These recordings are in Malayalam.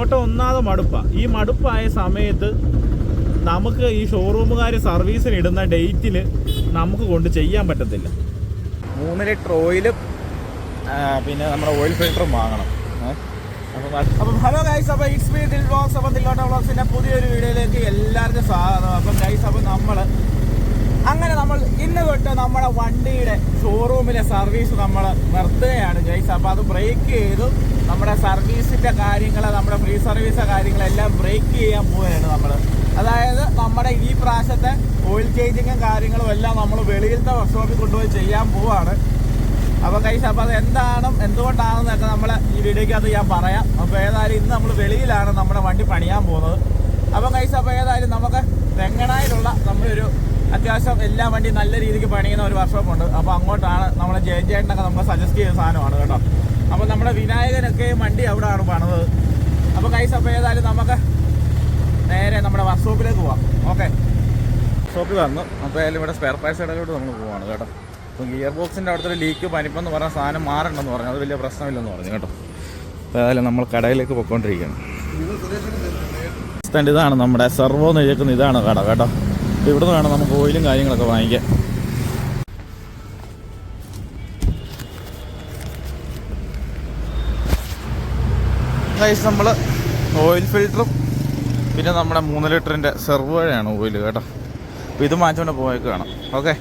ഓട്ടം ഒന്നാതെ മടുപ്പാണ് ഈ മടുപ്പായ സമയത്ത് നമുക്ക് ഈ ഷോറൂമുകാർ സർവീസിന് ഇടുന്ന ഡേറ്റിൽ നമുക്ക് കൊണ്ട് ചെയ്യാൻ പറ്റത്തില്ല. മൂന്ന് ലിറ്റർ ഓയിലും പിന്നെ നമ്മുടെ ഓയിൽ ഫിൽറ്ററും വാങ്ങണം? അപ്പം ഹലോ ഗൈസ് അപ്പോൾ ഇറ്റ്സ് മീ ദിൽ വ്ളോഗ്സ് അപ്പം ദില്ലോട്ട വ്ളോഗ്സിന്റെ പുതിയൊരു വീഡിയോയിലേക്ക് എല്ലാവർക്കും സ്വാഗതം. അപ്പം ഗൈസ് അപ്പം നമ്മൾ അങ്ങനെ നമ്മൾ ഇന്ന് തൊട്ട് നമ്മുടെ വണ്ടിയുടെ ഷോറൂമിലെ സർവീസ് നമ്മൾ നിർത്തുകയാണ് ഗൈസ് അപ്പോൾ അത് ബ്രേക്ക് ചെയ്തു. നമ്മുടെ സർവീസിന്റെ കാര്യങ്ങൾ നമ്മുടെ ഫ്രീ സർവീസ് കാര്യങ്ങളെല്ലാം ബ്രേക്ക് ചെയ്യാൻ പോവുകയാണ് നമ്മൾ അതായത് നമ്മുടെ ഈ പ്രാവശ്യത്തെ ഓയിൽ ചേഞ്ചിങ്ങും കാര്യങ്ങളും എല്ലാം നമ്മൾ വെളിയിലത്തെ വർക്ക്ഷോപ്പിൽ കൊണ്ടുപോയി ചെയ്യാൻ പോവാണ് അപ്പോൾ കൈസ് അപ്പോൾ അത് എന്താണ് എന്തുകൊണ്ടാണെന്നൊക്കെ നമ്മൾ ഈ വീഡിയോയ്ക്കകത്ത് ഞാൻ പറയാം. അപ്പോൾ ഏതായാലും ഇന്ന് നമ്മൾ വെളിയിലാണ് നമ്മുടെ വണ്ടി പണിയാൻ പോകുന്നത്. അപ്പോൾ കൈസ് അപ്പോൾ ഏതായാലും നമുക്ക് വെങ്ങണായിലുള്ള നമ്മളൊരു അത്യാവശ്യം എല്ലാ വണ്ടി നല്ല രീതിക്ക് പണിയുന്ന ഒരു വർക്ക്ഷോപ്പ് ഉണ്ട്. അപ്പോൾ അങ്ങോട്ടാണ് നമ്മൾ ജയൻ ചേട്ടനൊക്കെ നമുക്ക് സജസ്റ്റ് ചെയ്ത സാധനമാണ് കേട്ടോ. അപ്പോൾ നമ്മുടെ വിനായകനൊക്കെ വണ്ടി അവിടെ ആണ് പണത് അപ്പോൾ കൈസ് അപ്പോൾ ഏതായാലും നമുക്ക് നേരെ നമ്മുടെ വർക്ക്ഷോപ്പിലേക്ക് പോവാം. ഓക്കെ വർക്ക്ഷോപ്പിൽ വന്നു. അപ്പോൾ ഏതായാലും ഇവിടെ സ്പെയർ പാർട്സ് ഇടയിലോട്ട് നമ്മൾ പോവാണ് കേട്ടോ. അപ്പം ഗിയർ ബോക്സിന്റെ അടുത്തൊരു ലീക്ക് പനിപ്പെന്ന് പറഞ്ഞ സാധനം മാറണ്ടെന്ന് പറഞ്ഞു. അത് വലിയ പ്രശ്നമില്ലെന്ന് പറഞ്ഞു കേട്ടോ. അപ്പോൾ ഏതായാലും നമ്മൾ കടയിലേക്ക് പോയിക്കൊണ്ടിരിക്കുകയാണ്. ഇതാണ് നമ്മുടെ സെർവോ എന്ന് ഇതാണ് കട കേട്ടോ. ഇവിടെ ഇവിടുന്ന് വേണം നമുക്ക് ഓയിലും കാര്യങ്ങളൊക്കെ വാങ്ങിക്കാൻ. ഗൈസ് നമ്മൾ ഓയിൽ ഫിൽറ്ററും പിന്നെ നമ്മുടെ മൂന്ന് ലിറ്ററിന്റെ സെർവ് വഴിയാണ് ഓയിൽ കേട്ടോ. അപ്പോൾ ഇത് മാറ്റിക്കൊണ്ട് പോയേക്കാണ്. ഓക്കെ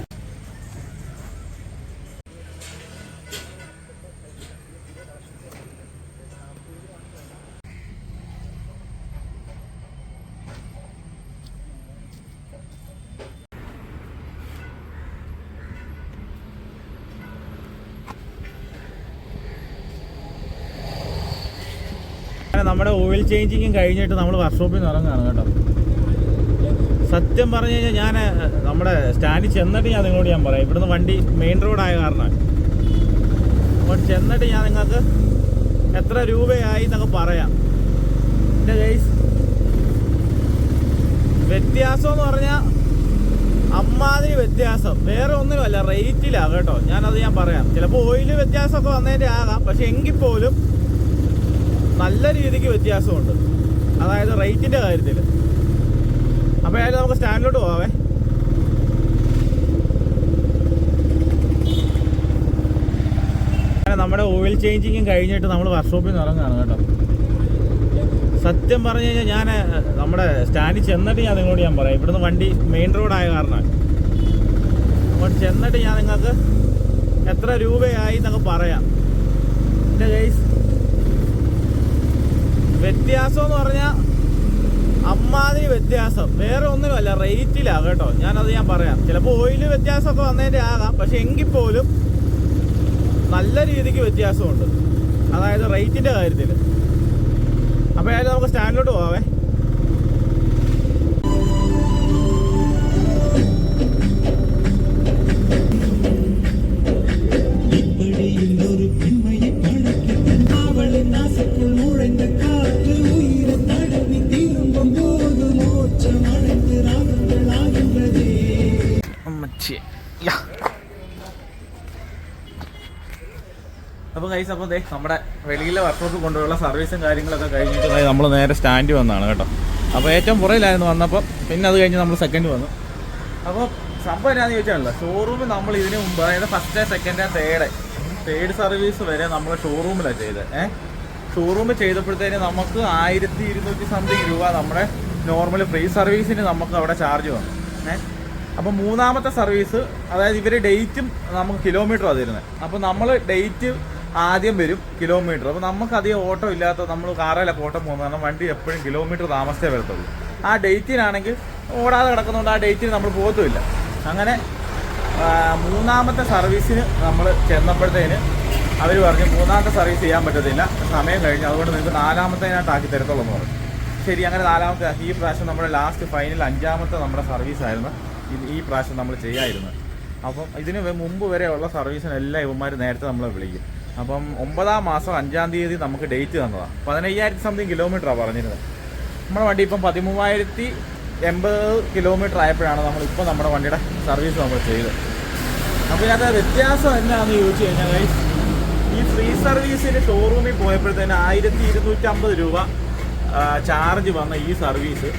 അങ്ങനെ നമ്മുടെ ഓയിൽ ചേഞ്ചിങ്ങും കഴിഞ്ഞിട്ട് നമ്മൾ വർക്ക്ഷോപ്പിൽ നിന്ന് ഇറങ്ങുകയാണ് കേട്ടോ. സത്യം പറഞ്ഞു കഴിഞ്ഞാൽ ഞാൻ നമ്മുടെ സ്റ്റാൻഡിൽ ചെന്നിട്ട് ഞാൻ നിങ്ങളോട് ഞാൻ പറയാം. ഇവിടുന്ന് വണ്ടി മെയിൻ റോഡായ കാരണം അപ്പോൾ ചെന്നിട്ട് ഞാൻ നിങ്ങൾക്ക് എത്ര രൂപയായി എന്നൊക്കെ പറയാം. എന്റെ ഗൈസ് വ്യത്യാസം എന്ന് പറഞ്ഞാൽ അമ്മാതിരി വ്യത്യാസം. വേറെ ഒന്നുമല്ല റേറ്റിലാണ് കേട്ടോ. ഞാനത് ഞാൻ പറയാം. ചിലപ്പോൾ ഓയിൽ വ്യത്യാസമൊക്കെ വന്നതിന്റെ ആകാം. പക്ഷെ എങ്കിൽ പോലും നല്ല രീതിക്ക് വ്യത്യാസമുണ്ട്. അതായത് റേറ്റിന്റെ കാര്യത്തിൽ. അപ്പോൾ ഏതായാലും നമുക്ക് സ്റ്റാൻഡിലോട്ട് അങ്ങനെ നമ്മുടെ ഓയിൽ ചേഞ്ചിങ്ങും കഴിഞ്ഞിട്ട് നമ്മൾ വർക്ക്ഷോപ്പിൽ നിന്ന് ഇറങ്ങുകയാണ് കേട്ടോ. സത്യം പറഞ്ഞു കഴിഞ്ഞാൽ ഞാൻ നമ്മുടെ സ്റ്റാൻഡിൽ ചെന്നിട്ട് ഞാൻ നിങ്ങളോട് ഞാൻ പറയാം. ഇവിടുന്ന് വണ്ടി മെയിൻ റോഡായ കാരണമാണ്. അപ്പോൾ ചെന്നിട്ട് ഞാൻ നിങ്ങൾക്ക് എത്ര രൂപയായി എന്നൊക്കെ പറയാം. എന്റെ ഗൈസ് വ്യത്യാസം എന്ന് പറഞ്ഞാൽ അമ്മാതിരി വ്യത്യാസം. വേറെ ഒന്നുമല്ല റേറ്റിലാണ് കേട്ടോ. ഞാനത് ഞാൻ പറയാം. ചിലപ്പോൾ ഓയിൽ വ്യത്യാസമൊക്കെ വന്നതിന്റെ ആകാം. പക്ഷെ എങ്കിൽ പോലും നല്ല രീതിക്ക് വ്യത്യാസമുണ്ട്. അതായത് റേറ്റിന്റെ കാര്യത്തിൽ അപ്പോൾ ഏതായാലും നമുക്ക് സ്റ്റാൻഡിലോട്ട് പോവാവേ കൈസ് അപ്പോൾ നമ്മുടെ വെളിയിലെ വർക്ക്ഷോപ്പ് കൊണ്ടുപോയുള്ള സർവീസും കാര്യങ്ങളൊക്കെ കഴിഞ്ഞിട്ട് നമ്മൾ നേരെ സ്റ്റാൻഡ് വന്നതാണ് കേട്ടോ. അപ്പോൾ ഏറ്റവും പുറയിലായിരുന്നു വന്നപ്പോൾ പിന്നെ അത് കഴിഞ്ഞ് നമ്മൾ സെക്കൻഡ് വന്നു. അപ്പോൾ സംഭവം എന്നാന്ന് ചോദിച്ചാണല്ലോ ഷോറൂമിൽ നമ്മൾ ഇതിന് മുമ്പ് അതായത് first second third third service വരെ നമ്മൾ ഷോറൂമിലാണ് ചെയ്തത് ഏഹ് ഷോറൂമിൽ ചെയ്തപ്പോഴത്തേന് നമുക്ക് ആയിരത്തി ഇരുന്നൂറ്റി സംതിങ് രൂപ നമ്മുടെ നോർമൽ ഫ്രീ സർവീസിന് നമുക്ക് അവിടെ ചാർജ് വന്നു. ഏഹ് അപ്പോൾ മൂന്നാമത്തെ സർവീസ് അതായത് ഇവർ ഡേറ്റും നമുക്ക് കിലോമീറ്റർ തരുന്നത് അപ്പോൾ നമ്മൾ ഡേറ്റ് ആദ്യം വരും കിലോമീറ്റർ അപ്പോൾ നമുക്ക് അധികം ഓട്ടോ ഇല്ലാത്ത നമ്മൾ കാറിലൊക്കെ ഓട്ടം പോകുന്നത് കാരണം വണ്ടി എപ്പോഴും കിലോമീറ്റർ താമസിച്ചേ വരത്തുള്ളൂ. ആ ഡേറ്റിനാണെങ്കിൽ ഓടാതെ കിടക്കുന്നതുകൊണ്ട് ആ ഡേറ്റിന് നമ്മൾ പോകത്തുമില്ല. അങ്ങനെ മൂന്നാമത്തെ സർവീസിന് നമ്മൾ ചെന്നപ്പോഴത്തേന് അവർ പറഞ്ഞു മൂന്നാമത്തെ സർവീസ് ചെയ്യാൻ പറ്റത്തില്ല. സമയം കഴിഞ്ഞു. അതുകൊണ്ട് നിങ്ങൾക്ക് നാലാമത്തേനായിട്ട് ആക്കി തരത്തുള്ളൂ എന്ന് പറഞ്ഞു. ശരി അങ്ങനെ നാലാമത്തെ ഈ പ്രാവശ്യം നമ്മുടെ ലാസ്റ്റ് ഫൈനൽ അഞ്ചാമത്തെ നമ്മുടെ സർവീസ് ആയിരുന്നു. ഇത് ഈ പ്രാവശ്യം നമ്മൾ ചെയ്യാമായിരുന്നു അപ്പം ഇതിന് മുമ്പ് വരെയുള്ള സർവീസിനെല്ലാം ഇവന്മാർ നേരത്തെ നമ്മളെ വിളിക്കും. അപ്പം ഒമ്പതാം മാസം അഞ്ചാം തീയതി നമുക്ക് ഡേറ്റ് തന്നതാണ് പതിനയ്യായിരത്തി സംതിങ് കിലോമീറ്ററാണ് പറഞ്ഞിരുന്നത്. നമ്മുടെ വണ്ടി ഇപ്പം പതിമൂവായിരത്തി എൺപത് കിലോമീറ്റർ ആയപ്പോഴാണ് നമ്മളിപ്പോൾ നമ്മുടെ വണ്ടിയുടെ സർവീസ് നമ്മൾ ചെയ്തത്. അപ്പോൾ ഇതിനകത്ത് വ്യത്യാസം എന്താണെന്ന് ചോദിച്ചു കഴിഞ്ഞാൽ ഈ ഫ്രീ സർവീസിന് ഷോറൂമിൽ പോയപ്പോഴത്തേന് ആയിരത്തി ഇരുന്നൂറ്റമ്പത് രൂപ ചാർജ് വന്ന ഈ സർവീസ്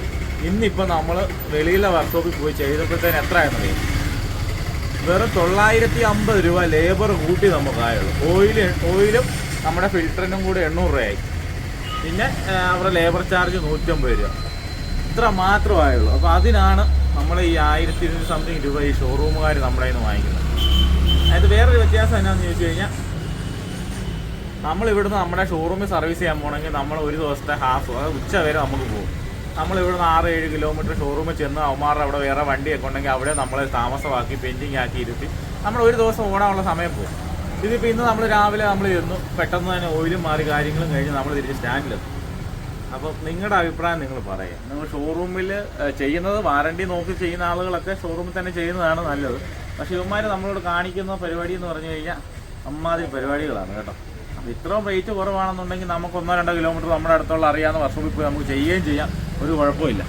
ഇന്നിപ്പോൾ നമ്മൾ വെളിയിലെ വർക്ക്ഷോപ്പിൽ പോയി ചെയ്തപ്പോഴത്തേന് എത്രയാണെന്നറിയാം വെറും തൊള്ളായിരത്തി അമ്പത് രൂപ ലേബർ കൂട്ടി നമുക്കായുള്ളൂ. ഓയിൽ ഓയിലും നമ്മുടെ ഫിൽറ്ററിനും കൂടി എണ്ണൂറ് രൂപയായി. പിന്നെ അവരുടെ ലേബർ ചാർജ് നൂറ്റമ്പത് രൂപ. ഇത്ര മാത്രമായുള്ളൂ. അപ്പോൾ അതിനാണ് നമ്മൾ ഈ ആയിരത്തി ഇരുന്നൂറ് സംതിങ് രൂപ ഈ ഷോറൂമുകാർ നമ്മുടെ നിന്ന് വാങ്ങിക്കുന്നത്. അതായത് വേറൊരു വ്യത്യാസം എന്നാന്ന് ചോദിച്ചു കഴിഞ്ഞാൽ നമ്മൾ ഇവിടുന്ന് നമ്മുടെ ഷോറൂമിൽ സർവീസ് ചെയ്യാൻ പോകണമെങ്കിൽ നമ്മൾ ഒരു ദിവസത്തെ ഹാഫ് അതായത് ഉച്ച വരെ നമുക്ക് പോകും. നമ്മൾ ഇവിടുന്ന് ആറ് ഏഴ് കിലോമീറ്റർ ഷോറൂമിൽ ചെന്ന് അവന്മാർ അവിടെ വേറെ വണ്ടിയൊക്കെ ഉണ്ടെങ്കിൽ അവിടെ നമ്മളെ താമസമാക്കി പെൻഡിങ് ആക്കി ഇരുത്തി നമ്മൾ ഒരു ദിവസം ഓടാനുള്ള സമയം പോകും ഇതിപ്പോൾ ഇന്ന് നമ്മൾ രാവിലെ നമ്മൾ ചെന്നു. പെട്ടെന്ന് തന്നെ ഓയിലും മാറി കാര്യങ്ങളും കഴിഞ്ഞ് നമ്മൾ തിരിച്ച് സ്റ്റാൻഡിലെത്തും. അപ്പം നിങ്ങളുടെ അഭിപ്രായം നിങ്ങൾ പറയുക നിങ്ങൾ ഷോറൂമിൽ ചെയ്യുന്നത് വാറണ്ടി നോക്കി ചെയ്യുന്ന ആളുകളൊക്കെ ഷോറൂമിൽ തന്നെ ചെയ്യുന്നതാണ് നല്ലത്. പക്ഷേ ഇവന്മാർ നമ്മളോട് കാണിക്കുന്ന പരിപാടി എന്ന് പറഞ്ഞു കഴിഞ്ഞാൽ അമ്മാതിരി പരിപാടികളാണ് കേട്ടോ. അപ്പോൾ ഇത്രയും റേറ്റ് കുറവാണെന്നുണ്ടെങ്കിൽ നമുക്ക് ഒന്നോ രണ്ടോ കിലോമീറ്റർ നമ്മുടെ അടുത്തുള്ള അറിയാവുന്ന വർഷോപ്പിൽ പോയി നമുക്ക് ചെയ്യുകയും ചെയ്യാം. ഒരു കുഴപ്പമില്ല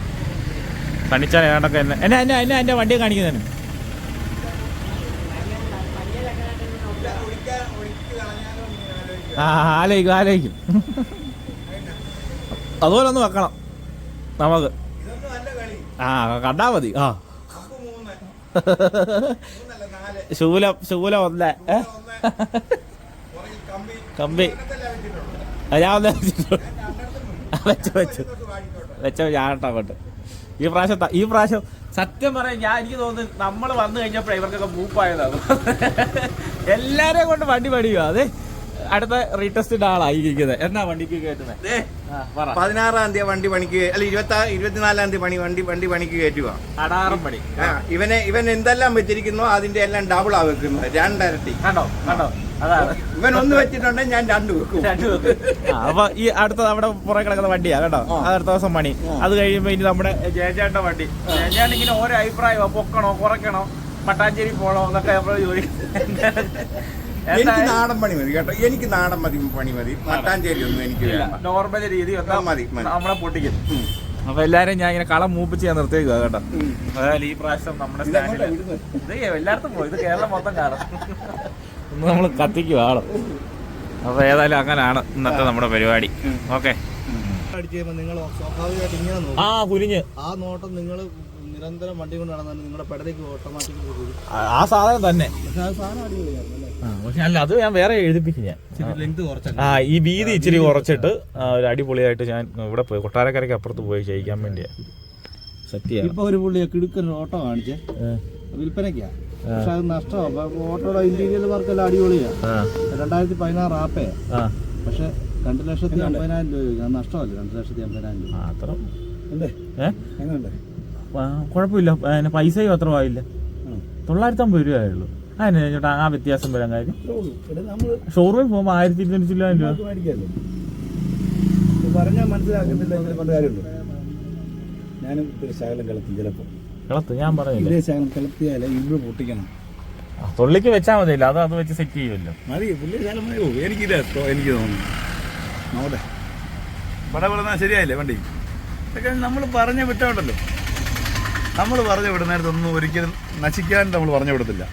കണിച്ചാൽ ഏതാണ്ടൊക്കെ എന്നെ എന്നെ എന്നെ എന്നെ എന്റെ വണ്ടി കാണിക്കുന്നതിന് ആ ആലോചിക്കും ആലോചിക്കും. അതുപോലെ ഒന്ന് വെക്കണം. നമുക്ക്. ആ കണ്ടാ മതി. ആ. ശൂലം ശൂലം ഒന്ന്? കമ്പി. അല്ല വെച്ചു വെച്ചു. വെച്ചോ ഞാൻ അങ്ങോട്ട്. ഈ പ്രാവശ്യം ഈ പ്രാവശ്യം സത്യം പറയാൻ ഞാൻ എനിക്ക് തോന്നുന്നു നമ്മൾ വന്നു കഴിഞ്ഞപ്പോഴേ ഇവർക്കൊക്കെ മൂപ്പായതാണ് എല്ലാരെയും കൊണ്ട് വണ്ടി പഠിക്കുക അതെ അടുത്ത റീടെസ്റ്റിന്റെ ആളായിരിക്കുന്നത് എന്നാ വണ്ടിക്ക് കയറ്റുന്നത് പതിനാറാം തീയതി വണ്ടി പണിക്ക് അല്ല ഇരുപത്തി ഇരുപത്തിനാലാം തീയതി പണി വണ്ടി വണ്ടി പണിക്ക് കയറ്റുക അടാറും പണി. ഇവനെ ഇവൻ എന്തെല്ലാം വെച്ചിരിക്കുന്നു അതിന്റെ എല്ലാം ഡബിൾ ആ വെക്കുന്നത്. രണ്ടരട്ടി. കണ്ടോ? കണ്ടോ? അതാണ്. ഇവൻ ഒന്ന് വെച്ചിട്ടുണ്ടെങ്കിൽ ഞാൻ രണ്ട് വെക്കും. രണ്ടു വെക്കും. ആ, അപ്പൊ ഈ അടുത്ത അവിടെ പുറകെ കിടക്കുന്ന വണ്ടിയാ കേട്ടോ? ആ. അത് അടുത്ത ദിവസം പണി. അത് കഴിയുമ്പോ ഇനി നമ്മുടെ ജയചേട്ട വണ്ടി. ജയചേട്ടൻ ഇങ്ങനെ ഓരോ അഭിപ്രായമോ പൊക്കണോ കുറയ്ക്കണോ മട്ടാഞ്ചേരി പോണോ എന്നൊക്കെ നമ്മൾ എനിക്ക് നാടൻ പണി മതി കേട്ടോ? എനിക്ക് നാടൻ മതി പണി മതി. മട്ടാഞ്ചേരി ഒന്നും എനിക്ക് വേണ്ട. നോർമൽ രീതി മതി. നമ്മളെ പൊട്ടിക്കും. അപ്പൊ എല്ലാരും ഞാൻ ഇങ്ങനെ കളം മൂപ്പിച്ച് ഞാൻ നിർത്തിയേക്കുക കേട്ടോ. അതായത് ഈ പ്രാവശ്യം നമ്മുടെ സ്റ്റാൻഡിൽ ഇത് എല്ലായിടത്തും പോയി ഇത് കേരളം മൊത്തം കാണും. ഇന്ന് നമ്മൾ കത്തിക്കും ആളോ. അപ്പൊ ഏതായാലും അങ്ങനെയാണ് ഇന്നത്തെ നമ്മുടെ പരിപാടി. ഓക്കെ. നിങ്ങൾ സ്വാഭാവികമായിട്ട് ഇങ്ങനെ ആ കുനിഞ്ഞ്. ആ നോട്ടം നിങ്ങൾ നിരന്തരം വണ്ടി കൊണ്ട് നടന്നാൽ നിങ്ങളുടെ പെടലേക്ക് ഓട്ടോമാറ്റിക്കലി ആ- സാധനം തന്നെ. പക്ഷെ അല്ലേ? അത് ഞാൻ വേറെ എഴുതിപ്പിക്കും ഞാൻ. ആ. ഈ വീതി ഇച്ചിരി കുറച്ചിട്ട് ഒരു അടിപൊളിയായിട്ട് ഞാൻ ഇവിടെ പോയി കൊട്ടാരക്കരയ്ക്ക് അപ്പുറത്ത് പോയി ചെയ്യിക്കാൻ വേണ്ടിയാ. സെറ്റ് ചെയ്യാം ഇപ്പൊ ഒരു പുള്ളി കിടുക്കൊരു ഓട്ടോ കാണിച്ചേ. വിൽപ്പനയ്ക്കാ? പക്ഷെ അത് നഷ്ടമാണ് ഓട്ടോയുടെ ഇന്റീരിയൽ വർക്കെല്ലാം അടിപൊളിയാ. ആ. രണ്ടായിരത്തി പതിനാറ് ആപ്പേ പക്ഷെ രണ്ട് ലക്ഷത്തി അമ്പതിനായിരം രൂപ ചോദിക്കും. അത് നഷ്ടമല്ലേ? രണ്ട് ലക്ഷത്തി അമ്പതിനായിരം രൂപ. അത്ര എങ്ങനെയുണ്ട് കുഴപ്പമില്ല. അതിന് പൈസയും അത്ര ആയില്ല. തൊള്ളായിരത്തി അമ്പത് രൂപയുള്ളൂ അതിന് ചേട്ടാ ആ വ്യത്യാസം വരാൻ കാര്യം. നമ്മൾ ഷോറൂമിൽ പോകുമ്പോൾ ആയിരത്തി ഇരുന്നൂറ്റി ചില്ലായിരം രൂപ. പറഞ്ഞാൽ മനസ്സിലാക്കുന്നില്ല ഞാനും ശകലം കളത്തി ചിലപ്പോൾ. കളത്ത് ഞാൻ പറഞ്ഞില്ല ഇതേ ശകലം കളത്തിയാലേ ഇവിടെ പൊട്ടിക്കണം. തൊള്ളിക്ക് വെച്ചാൽ മതിയല്ലോ അത് അത് വെച്ച് സെറ്റ് ചെയ്യുമല്ലോ മതി പുള്ളി ശകലം മതി. പോകും എനിക്കില്ല എനിക്ക് തോന്നുന്നു. നോട്ടെ പട പറഞ്ഞാൽ ശരിയായില്ലേ വണ്ടി? ഇതൊക്കെ നമ്മൾ പറഞ്ഞു വിട്ടോണ്ടല്ലോ നമ്മൾ പറഞ്ഞു വിടുന്നിടത്തൊന്നും ഒരിക്കലും നശിക്കാൻ നമ്മൾ പറഞ്ഞു വിടത്തില്ല.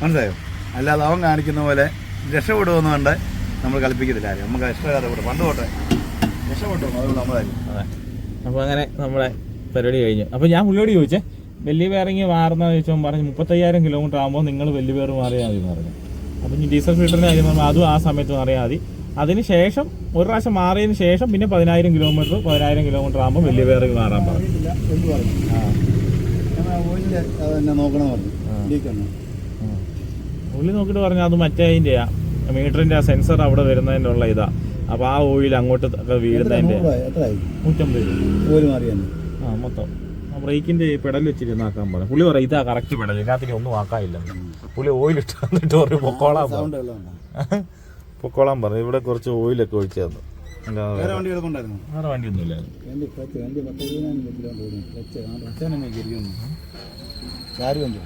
മനസ്സിലായോ? അല്ലാതെ അവൻ കാണിക്കുന്ന പോലെ രക്ഷപ്പെടുമെന്ന് കണ്ട് നമ്മൾ കൽപ്പിക്കത്തില്ല ആരും നമുക്ക് ഇഷ്ടമില്ലാതെ വിടും പണ്ട് പോട്ടെ രക്ഷപ്പെട്ടു. അതുകൊണ്ട് നമ്മളായിരിക്കും. അതെ. അപ്പോൾ അങ്ങനെ നമ്മുടെ പരിപാടി കഴിഞ്ഞു. അപ്പോൾ ഞാൻ പുള്ളിയോട് ചോദിച്ചേ വലിയ പേരങ്ങി മാറുന്ന ചോദിച്ചാൽ പറഞ്ഞു മുപ്പത്തയ്യായിരം കിലോമീറ്റർ ആകുമ്പോൾ നിങ്ങൾ വലിയ പേർ മാറിയാൽ മതി പറഞ്ഞു. അപ്പം ഇനി ഡീസൽ ഫിൽറ്ററിന്റെ കാര്യം പറഞ്ഞു അതും ആ സമയത്ത് മാറിയാൽ മതി. അതിന് ശേഷം ഒരു പ്രാവശ്യം മാറിയതിന് ശേഷം പിന്നെ പതിനായിരം കിലോമീറ്റർ പതിനായിരം കിലോമീറ്റർ ആകുമ്പോൾ വലിയ പേറിങ് മാറാൻ പറഞ്ഞു. ഉള്ളി നോക്കിട്ട് പറഞ്ഞു? അത് നോക്കിയിട്ട് പറഞ്ഞു മറ്റേ അതിന്റെ മീറ്ററിന്റെ ആ സെൻസർ അവിടെ വരുന്നതിന്റെ ഉള്ള ഇതാ. അപ്പോൾ ആ ഓയിൽ അങ്ങോട്ട് വീഴുന്നതിന്റെ വീഴുന്നതിന്റെ നൂറ്റമ്പത് ഓയിൽ മാറിയാൽ ആ മൊത്തം. ആ ബ്രേക്കിന്റെ പെടൽ വെച്ചിട്ട് ആക്കാൻ പറഞ്ഞു പുള്ളി പറയും ഇതാ കറക്റ്റ് പെടൽ ഇതിനകത്തേക്ക് ഒന്നും ആക്കാനില്ല. പുള്ളി ഓയിൽ ഇട്ട് തന്നിട്ട് പറയും പൊക്കോളാൻ പറഞ്ഞു പൊക്കോളാൻ പറഞ്ഞു ഇവിടെ കുറച്ച് ഓയിലൊക്കെ ഒഴിച്ചു തന്നു. വേറെ. വണ്ടി ഒന്നും വേറെ വണ്ടിയൊന്നും ഇല്ലായിരുന്നു വണ്ടി ക്ലച്ച് വണ്ടി പത്ത് പതിനായിരം കിലോമീറ്റർ ഓടും ക്ലച്ച് ആ ക്ലച്ചാനെ ഇരിക്കുന്നു. ചാരി വണ്ടി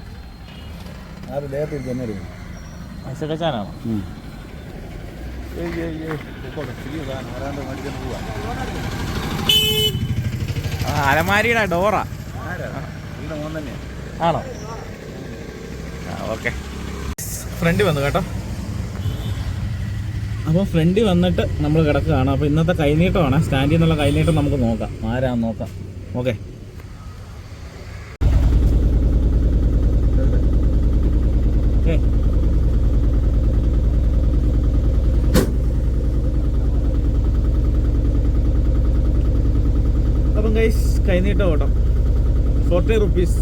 ആറ് ദേഹത്തിൽ തന്നെ എടുക്കും ഐസക്കച്ചാനാണോ ആരാണ്ട് മേടിക്കാൻ പോവാ. അലമാരിയുടെ ഡോറാ. ആണോ? ഓക്കെ. ഫ്രണ്ട് വന്നു കേട്ടോ. അപ്പോൾ ഫ്രണ്ടിൽ വന്നിട്ട് നമ്മൾ കിടക്കുകയാണ്. അപ്പോൾ ഇന്നത്തെ കൈനീട്ടമാണ്. സ്റ്റാൻഡിൽ നിന്നുള്ള കൈനീട്ടം നമുക്ക് നോക്കാം. ആരാന്ന് നോക്കാം. ഓക്കെ അപ്പം കൈസ് കൈനീട്ടം ഓട്ടം. ഫോർട്ടി റുപ്പീസ്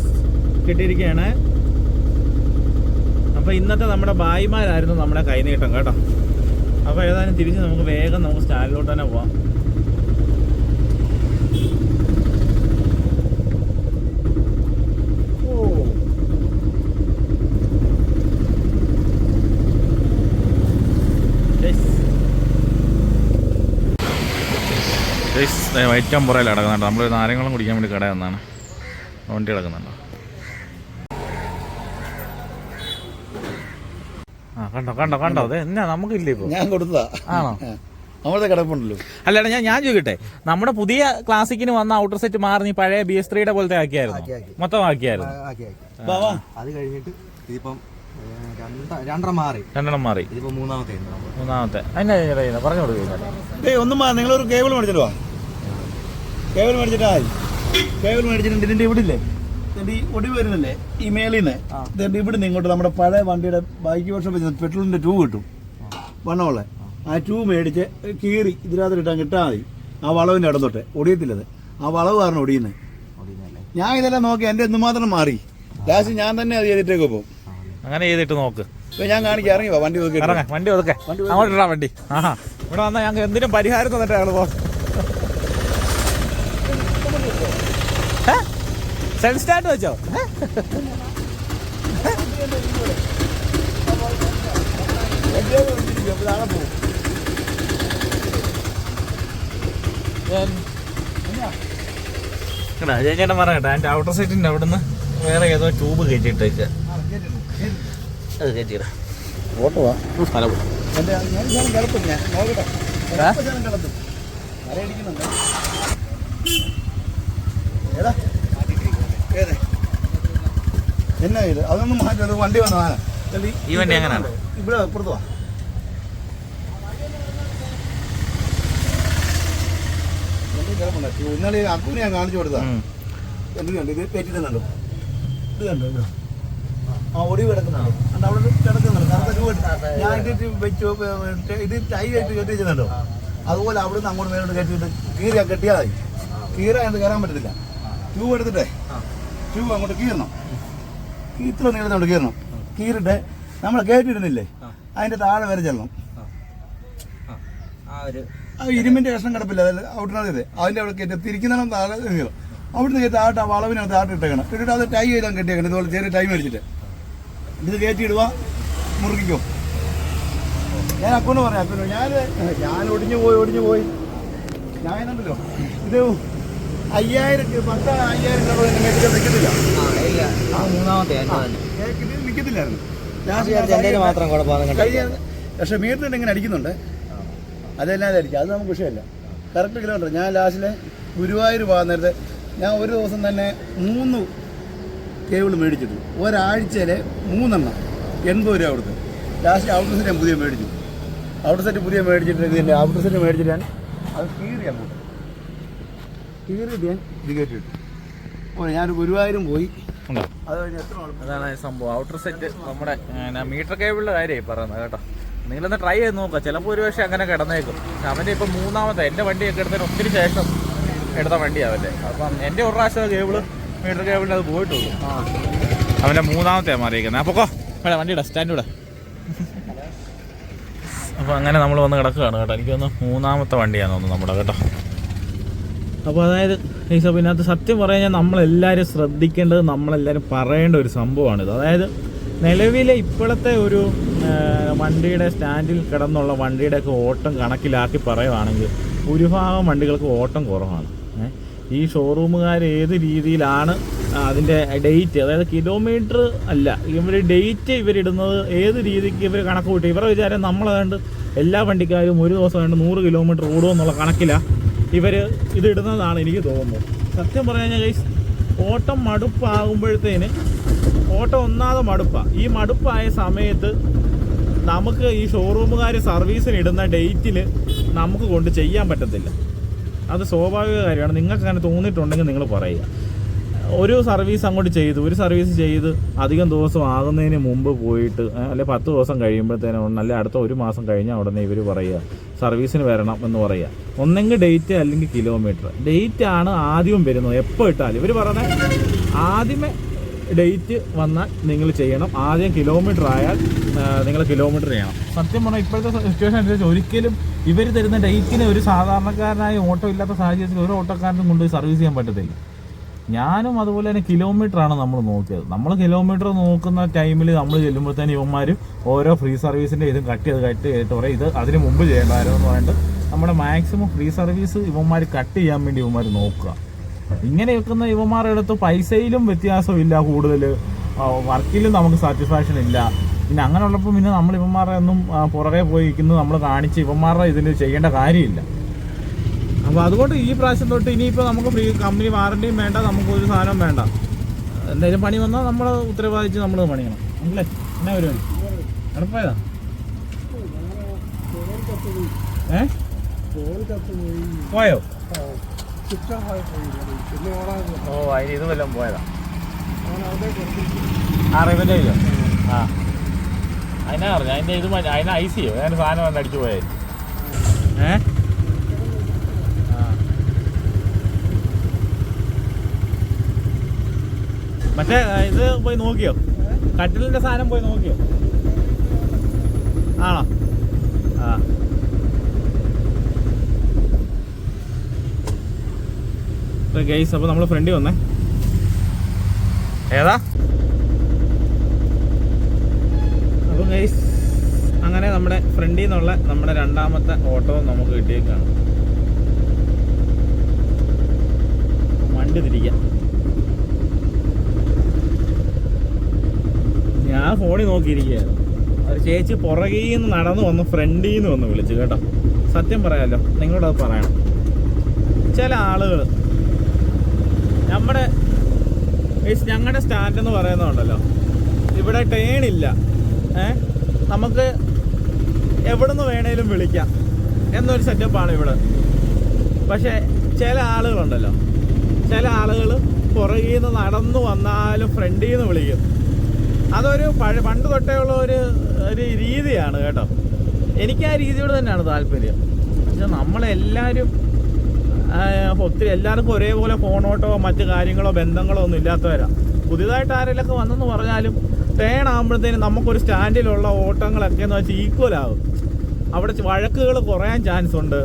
കിട്ടിയിരിക്കുകയാണ്. അപ്പോൾ ഇന്നത്തെ നമ്മുടെ ഭായിമാരായിരുന്നു നമ്മുടെ കൈനീട്ടം കേട്ടോ. അപ്പോൾ ഏതായാലും തിരിച്ച് നമുക്ക് വേഗം നമുക്ക് സ്റ്റാൻഡിലോട്ട് തന്നെ പോവാം ഓ. Yes. Yes, ദേ വൈറ്റം പുറയിൽ കിടക്കുന്നുണ്ട്. നമ്മൾ നാരങ്ങളും കുടിക്കാൻ വേണ്ടി കട എന്നാണ് വണ്ടി കിടക്കുന്നുണ്ട്. ആ കണ്ടോ കണ്ടോ കണ്ടോ? അതെ എന്നാ നമുക്കില്ല ഇപ്പോൾ ഞാൻ കൊടുത്തതാ. ആണോ? നമ്മുടെ കിടപ്പുണ്ടല്ലോ അല്ലടാ ഞാൻ ഞാൻ ചോദിക്കട്ടെ. നമ്മുടെ പുതിയ ക്ലാസിക്കിന് വന്ന ഔട്ടർ സെറ്റ് മാറി നീ പഴയ ബി എസ് ത്രീയുടെ പോലത്തെ ആക്കിയായിരുന്നു? മൊത്തം ആക്കിയായിരുന്നു. അത് കഴിഞ്ഞിട്ട് ഇതിപ്പം ഏ, രണ്ട രണ്ടര മാറി. രണ്ടെണ്ണം മാറി. ഇതിപ്പോ മൂന്നാമത്തെ മൂന്നാമത്തെ. അതിനെ ചേട്ടാ പറഞ്ഞു കൊടുക്കുക ഒന്നും നിങ്ങൾ നിങ്ങളൊരു കേബിൾ മേടിച്ചിട്ട് വാ. കേബിൾ മേടിച്ചിട്ടായി. കേവൽ മേടിച്ചിട്ടുണ്ട്. ഇതിന്റെ ഇവിടെ ഇല്ലേ ഇതിന്റെ ഈ ഒടിവ് വരുന്നില്ലേ? ഈ മേലിന്ന് നിന്ന് ഇതിന്റെ ഇവിടെ ഇങ്ങോട്ട് നമ്മുടെ പഴയ വണ്ടിയുടെ ബൈക്ക് വർഷം പെട്രോളിന്റെ ട്യൂബ് കിട്ടും. വണ്ണമുള്ള. ആ ട്യൂബ് മേടിച്ച് കീറി ഇതിനകത്ത് കിട്ടാൻ കിട്ടാൽ മതി. ആ വളവിന്റെ ഇടം ഒടിയത്തില്ലത് ആ വളവ് കാരണം ഒടിയുന്നത് ഞാൻ ഇതെല്ലാം നോക്കി എന്റെ മാത്രം മാറി. ലാസ്റ്റ് ഞാൻ തന്നെ അത് ചെയ്തിട്ടേക്ക് പോകും. അങ്ങനെ ചെയ്തിട്ട് നോക്ക്. ഇപ്പൊ ഞാൻ കാണിക്കാം. ഇറങ്ങി. വണ്ടി നോക്കി വണ്ടി ഒതുക്കെ. അങ്ങോട്ട് വണ്ടി. ആ ഇവിടെ വന്നാൽ ഞങ്ങൾക്ക് എന്തിനും പരിഹാരം തന്നിട്ട് ഞങ്ങൾ പോ സെൽഫ് സ്റ്റാർട്ട് വെച്ചോ? ചേട്ടൻ പറയട്ടെ എന്റെ ഔട്ടർ സൈറ്റിന്റെ അവിടുന്ന് വേറെ ഏതോ ട്യൂബ് കയറ്റിയിട്ടേക്ക്. അത് കയറ്റിയിടാം. ഓട്ടോ സ്ഥലം എന്റെ ഞാൻ ഞാൻ കിടത്തും ഞാൻ നോക്കട്ടെ ഏ? ഇപ്പൊ ഞാൻ കിടത്തും അരയടിക്കുന്നുണ്ട് ഏതാ ഏതെ എന്നാ ഇത്? അതൊന്നും മാറ്റി വണ്ടി വന്നതാണ് ഈ വണ്ടി എങ്ങനെയാണ്? ഇവിടെ അപ്പുറത്ത് വാ. ഇന്നലെ അക്കൂനെ ഞാൻ കാണിച്ചു കൊടുത്താ ഉം. എന്ത് കണ്ടു? ഇത് പേറ്റിട്ടുണ്ടോ ഇത് കണ്ടോ ആ ഒടി കിടക്കുന്നുണ്ടോ. അണ്ട് അവിടെ കിടക്കുന്നുണ്ട്. കറുത്ത. ഞാൻ ഇത് വെച്ചു ഇത് ടൈ ആയിട്ട് കെട്ടി വെച്ചിട്ടുണ്ടോ അതുപോലെ അവിടെ നിന്ന് അങ്ങോട്ട് മേലോട്ട് കെട്ടിയിട്ട് കീറിയാ കെട്ടിയാൽ മതി. കീറാ അത് കയറാൻ പറ്റത്തില്ല. ട്യൂബ് എടുത്തിട്ടേ. ട്യൂബ് അങ്ങോട്ട് കീറണം. ഇത്ര നീളത്തോണ്ട് കീറണം കീറിട്ട് നമ്മൾ കയറ്റിയിടുന്നില്ലേ? അതിന്റെ താഴെ വരെ ചെല്ലണം. ഇരുമ്പിന്റെ കഷ്ണം കിടപ്പില്ല? അതല്ല ഔട്ടിനകത്ത് അതിന്റെ അവിടെ കയറ്റി തിരിക്കുന്നിടം താഴെ കീറും അവിടുന്ന് കയറ്റി ആട്ട് ആ വളവിനകത്ത് ആട്ട് ഇട്ടേക്കണം. ഇട്ടിട്ട് അത് ടൈ ചെയ്താൽ കെട്ടിയേക്കണം. ഇതുപോലെ ചെറിയ ടൈം മേടിച്ചിട്ട്. ഇത് കയറ്റിയിടുക മുറുക്കിക്കോ. മുറുകിക്കോ ഞാൻ അക്കുന്ന് പറയാം. അക്കുന്ന് ഞാൻ ഞാൻ ഒടിഞ്ഞു പോയി ഒടിഞ്ഞു പോയി. ഞാൻ ഉണ്ടല്ലോ ഇത് അയ്യായിരം പത്ത് അയ്യായിരം രൂപ നിൽക്കത്തില്ല മൂന്നാമത്തെ നിൽക്കത്തില്ലായിരുന്നു. മാത്രം പക്ഷെ മീറ്ററിന് ഇങ്ങനെ അടിക്കുന്നുണ്ട്. അതെല്ലാം അടിക്കും അത് നമുക്ക് വിഷയമല്ല. Correct kilometre. ഞാൻ ലാസ്റ്റിലെ ഗുരുവായൂർ പോകാൻ നേരത്തെ ഞാൻ ഒരു ദിവസം തന്നെ മൂന്ന് കേബിൾ മേടിച്ചിട്ടു. ഒരാഴ്ചയിലെ മൂന്നെണ്ണം എൺപത് രൂപ അവിടുത്തെ ലാസ്റ്റ് ഔട്ടർ സെറ്റ് ഞാൻ പുതിയ മേടിച്ചു. ഔട്ടർ സെറ്റ് പുതിയ മേടിച്ചിട്ട് ഇതിന്റെ ഔട്ടർ സെറ്റ് മേടിച്ചിട്ട് ഞാൻ അത് കീറി അങ്ങോട്ട്. ഞാൻ ഓ ഞാൻ ഗുരുവായൂരും പോയി. അതാണ് സംഭവം. ഔട്ടർ സെറ്റ് നമ്മുടെ മീറ്റർ കേബിളിന്റെ കാര്യമായി പറയുന്നത് കേട്ടോ. നിങ്ങളൊന്ന് ട്രൈ ചെയ്ത് നോക്കുക. ചിലപ്പോൾ ഒരു പക്ഷേ അങ്ങനെ കിടന്നേക്കും. പക്ഷെ അവന്റെ ഇപ്പം മൂന്നാമത്തെ എന്റെ വണ്ടിയൊക്കെ എടുത്തതിന് ഒത്തിരി ശേഷം എടുത്ത വണ്ടിയാവല്ലേ അപ്പം എന്റെ ഒരു പ്രാവശ്യം കേബിൾ മീറ്റർ കേബിളിന് അത് പോയിട്ടുള്ളൂ. അവന്റെ മൂന്നാമത്തെ മാറിയിരിക്കുന്നത്. അപ്പൊ ഇവിടെ വണ്ടിയുടെ സ്റ്റാൻഡൂടെ അപ്പോൾ അങ്ങനെ നമ്മൾ വന്ന് കിടക്കുകയാണ് കേട്ടോ. എനിക്കൊന്ന് മൂന്നാമത്തെ വണ്ടിയാണെന്ന് തോന്നുന്നു നമ്മുടെ കേട്ടോ. അപ്പോൾ അതായത് ഈ ഇതിനകത്ത് സത്യം പറഞ്ഞാൽ നമ്മളെല്ലാവരും ശ്രദ്ധിക്കേണ്ടത് നമ്മളെല്ലാവരും പറയേണ്ട ഒരു സംഭവമാണിത് അതായത് നിലവിലെ ഇപ്പോഴത്തെ ഒരു വണ്ടിയുടെ സ്റ്റാൻഡിൽ കിടന്നുള്ള വണ്ടിയുടെയൊക്കെ ഓട്ടം കണക്കിലാക്കി പറയുവാണെങ്കിൽ ഭൂരിഭാഗം വണ്ടികൾക്ക് ഓട്ടം കുറവാണ്. ഈ ഷോറൂമുകാർ ഏത് രീതിയിലാണ് അതിന്റെ ഡേറ്റ് അതായത് കിലോമീറ്റർ അല്ല ഇവർ ഡേറ്റ് ഇവരിടുന്നത് ഏത് രീതിക്ക് ഇവർ കണക്ക് കൂട്ടി ഇവരുടെ വിചാരം നമ്മളതുകൊണ്ട് എല്ലാ വണ്ടിക്കാരും ഒരു ദിവസം കണ്ട് നൂറ് കിലോമീറ്റർ ഓടുമെന്നുള്ള കണക്കിലാണ് ഇവർ ഇതിടുന്നതാണ് എനിക്ക് തോന്നുന്നത്. സത്യം പറഞ്ഞു കഴിഞ്ഞാൽ ഗൈസ് ഓട്ടം മടുപ്പാകുമ്പോഴത്തേന് ഓട്ടം ഒന്നാതെ മടുപ്പാണ് ഈ മടുപ്പായ സമയത്ത് നമുക്ക് ഈ ഷോറൂമുകാർ സർവീസിന് ഇടുന്ന ഡേറ്റിൽ നമുക്ക് കൊണ്ട് ചെയ്യാൻ പറ്റത്തില്ല. അത് സ്വാഭാവിക കാര്യമാണ്. നിങ്ങൾക്ക് അങ്ങനെ തോന്നിയിട്ടുണ്ടെങ്കിൽ നിങ്ങൾ പറയുക. ഒരു സർവീസ് അങ്ങോട്ട് ചെയ്തു ഒരു സർവീസ് ചെയ്ത് അധികം ദിവസം ആകുന്നതിന് മുമ്പ് പോയിട്ട് അല്ലെ പത്ത് ദിവസം കഴിയുമ്പോഴത്തേനും അല്ലെ അടുത്ത ഒരു മാസം കഴിഞ്ഞാൽ ഉടനെ ഇവർ പറയുക സർവീസിന് വരണം എന്ന് പറയുക. ഒന്നെങ്കിൽ ഡേറ്റ് അല്ലെങ്കിൽ കിലോമീറ്റർ. ഡേറ്റ് ആണ് ആദ്യം വരുന്നത്. എപ്പോൾ ഇട്ടാലും. ഇവർ പറയുന്നത് ആദ്യമേ ഡേറ്റ് വന്നാൽ നിങ്ങൾ ചെയ്യണം. ആദ്യം കിലോമീറ്റർ ആയാൽ നിങ്ങൾ കിലോമീറ്റർ ചെയ്യണം. സത്യം പറഞ്ഞാൽ ഇപ്പോഴത്തെ സിറ്റുവേഷൻ അനുസരിച്ച് ഒരിക്കലും ഇവർ തരുന്ന ഡേറ്റിന് ഒരു സാധാരണക്കാരനായ ഓട്ടോ ഇല്ലാത്ത സാഹചര്യത്തിൽ ഒരു ഓട്ടോക്കാരനും കൊണ്ട് സർവീസ് ചെയ്യാൻ പറ്റത്തില്ല. ഞാനും അതുപോലെ തന്നെ കിലോമീറ്റർ ആണ് നമ്മൾ നോക്കിയത്. നമ്മൾ കിലോമീറ്റർ നോക്കുന്ന ടൈമിൽ നമ്മൾ ചെല്ലുമ്പോഴത്തേന് ഇവന്മാർ ഓരോ ഫ്രീ സർവീസിന്റെ ഇതും കട്ട് ചെയ്ത് കട്ട് ചെയ്തിട്ട് പറയും ഇത് അതിന് മുമ്പ് ചെയ്യേണ്ടായിരുന്നു എന്ന് പറഞ്ഞിട്ട് നമ്മുടെ മാക്സിമം ഫ്രീ സർവീസ് ഇവന്മാർ കട്ട് ചെയ്യാൻ വേണ്ടി ഇവന്മാർ നോക്കുക. ഇങ്ങനെ വെക്കുന്ന ഇവന്മാരുടെ അടുത്ത് പൈസയിലും വ്യത്യാസമില്ല കൂടുതൽ. വർക്കിലും നമുക്ക് സാറ്റിസ്ഫാക്ഷൻ ഇല്ല. പിന്നെ അങ്ങനെയുള്ളപ്പോൾ പിന്നെ നമ്മൾ ഇവന്മാരുടെ ഒന്നും പുറകെ പോയി ഇരിക്കുന്നത് നമ്മൾ കാണിച്ച് ഇവന്മാരുടെ ഇതിന് ചെയ്യേണ്ട കാര്യമില്ല. അപ്പോൾ അതുകൊണ്ട് ഈ പ്രാവശ്യം തൊട്ട് ഇനിയിപ്പോൾ നമുക്ക് ഫ്രീ കമ്പനി വാറണ്ടിയും വേണ്ട നമുക്ക് ഒരു സാധനം വേണ്ട. എന്തെങ്കിലും പണി വന്നാൽ നമ്മൾ ഉത്തരവാദിച്ച് നമ്മൾ പണിയണം. അല്ലേ? എന്നാ പരിപാടി? എടപ്പോയതാ ഏ? പോയോ? ഓ അതിന് ഇത് വല്ലതും പോയതാ. ആ ഇല്ലോ ആ. അതിനാ പറഞ്ഞു അതിന്റെ ഇത് അതിന് ഐസ് ചെയ്യോ ഞാൻ സാധനം കണ്ടടിച്ചു പോയായിരുന്നു പോയത് ഏ ആ. ആ, ഇത് പോയി നോക്കിയോ? കട്ടിലിന്റെ സാധനം പോയി നോക്കിയോ? ആണോ? ആ. ഗൈസ് അപ്പോൾ നമ്മൾ ഫ്രണ്ടിൽ വന്നേ. ഏതാ? അപ്പോൾ ഗൈസ് അങ്ങനെ നമ്മുടെ ഫ്രണ്ടിൽ നിന്നുള്ള നമ്മുടെ രണ്ടാമത്തെ ഓട്ടോ നമുക്ക് കിട്ടിയേക്കാണ്. വണ്ടി തിരിക്കാം. ഞാൻ ഫോണിൽ നോക്കിയിരിക്കുകയായിരുന്നു. ഒരു ചേച്ചി പുറകിൽ നിന്ന് നടന്നു വന്ന് ഫ്രണ്ടിൽ നിന്ന് വന്ന് വിളിച്ചു കേട്ടോ. സത്യം പറയാമല്ലോ നിങ്ങളോടത് പറയണം. ചില ആളുകൾ നമ്മുടെ മീൻസ് ഞങ്ങളുടെ സ്റ്റാൻഡ് എന്ന് പറയുന്നുണ്ടല്ലോ ഇവിടെ ടേൺ ഇല്ല. ഏ? നമുക്ക് എവിടെ നിന്ന് വേണേലും വിളിക്കാം. എന്നൊരു സെറ്റപ്പാണ് ഇവിടെ. പക്ഷേ ചില ആളുകളുണ്ടല്ലോ. ചില ആളുകൾ പുറകിൽ നിന്ന് നടന്നു വന്നാലും ഫ്രണ്ടിൽ നിന്ന് വിളിക്കും. അതൊരു പണ്ട് തൊട്ടേ ഉള്ള ഒരു ഒരു രീതിയാണ് കേട്ടോ. എനിക്ക് ആ രീതിയോട് തന്നെയാണ് താല്പര്യം. പക്ഷെ നമ്മളെല്ലാവരും ഒത്തിരി എല്ലാവർക്കും ഒരേപോലെ ഫോണോട്ടോ മറ്റു കാര്യങ്ങളോ ബന്ധങ്ങളോ ഒന്നും ഇല്ലാത്തവരാ. പുതിയതായിട്ട് ആരെങ്കിലൊക്കെ വന്നെന്ന് പറഞ്ഞാലും ടേൺ ആകുമ്പോഴത്തേനും നമുക്കൊരു സ്റ്റാൻഡിലുള്ള ഓട്ടങ്ങളൊക്കെ എന്ന് വെച്ചാൽ ഈക്വൽ ആകും അവിടെ വഴക്കുകൾ കുറയാൻ ചാൻസ് ഉണ്ട്.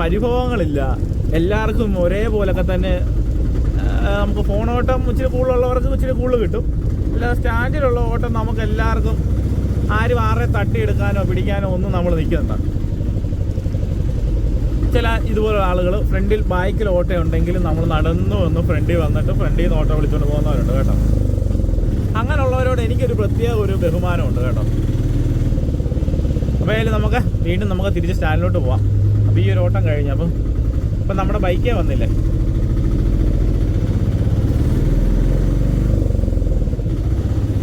പരിഭവങ്ങളില്ല. എല്ലാവർക്കും ഒരേപോലൊക്കെ തന്നെ നമുക്ക് ഫോണോട്ടം ഇച്ചിരി കൂടുതലുള്ളവർക്ക് ഇച്ചിരി കൂടുതൽ കിട്ടും. അല്ല സ്റ്റാൻഡിലുള്ള ഓട്ടം നമുക്ക് എല്ലാവർക്കും ആരും ആരെ തട്ടിയെടുക്കാനോ പിടിക്കാനോ ഒന്നും നമ്മൾ നിൽക്കുന്നുണ്ട് ചില ഇതുപോലുള്ള ആളുകൾ ഫ്രണ്ടിൽ ബൈക്കിൽ ഓട്ടം ഉണ്ടെങ്കിലും നമ്മൾ നടന്നു വന്ന് ഫ്രണ്ടിൽ വന്നിട്ട് ഫ്രണ്ടിൽ നിന്ന് ഓട്ടം വിളിച്ചുകൊണ്ട് പോകുന്നവരുണ്ട് കേട്ടോ. അങ്ങനെയുള്ളവരോട് എനിക്കൊരു പ്രത്യേക ഒരു ബഹുമാനമുണ്ട് കേട്ടോ. അപ്പോൾ അതിൽ നമുക്ക് വീണ്ടും നമുക്ക് തിരിച്ച് സ്റ്റാൻഡിലോട്ട് പോവാം. അപ്പോൾ ഈ ഒരു ഓട്ടം കഴിഞ്ഞ് അപ്പം ഇപ്പം നമ്മുടെ ബൈക്കേ വന്നില്ലേ?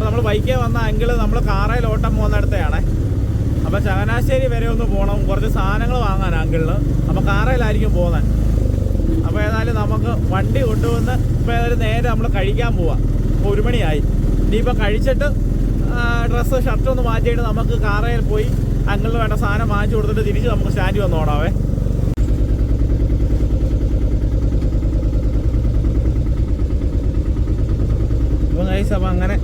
നമ്മൾ ബൈക്കേ വന്ന അങ്കിൾ നമ്മൾ കാറയിൽ ഓട്ടം പോകുന്നിടത്തെയാണ്. അപ്പോൾ ചങ്ങനാശ്ശേരി വരെ ഒന്ന് പോകണം കുറച്ച് സാധനങ്ങൾ വാങ്ങാൻ അങ്കിളിന് അപ്പോൾ കാറയിലായിരിക്കും പോകുന്നത് അപ്പോൾ ഏതായാലും നമുക്ക് വണ്ടി കൊണ്ടുവന്ന് ഇപ്പോൾ ഏതായാലും നേരെ നമ്മൾ കഴിക്കാൻ പോവാം. ഇപ്പോൾ ഒരു മണിയായി. ഇനിയിപ്പോൾ കഴിച്ചിട്ട് ഡ്രസ്സ് ഷർട്ട് ഒന്ന് മാറ്റിയിട്ട് നമുക്ക് കാറയിൽ പോയി അങ്കിളിന് വേണ്ട സാധനം വാങ്ങിച്ചു കൊടുത്തിട്ട് തിരിച്ച് നമുക്ക് സ്റ്റാൻഡിൽ വന്ന് ഓടാവേ. അപ്പോൾ അങ്ങനെ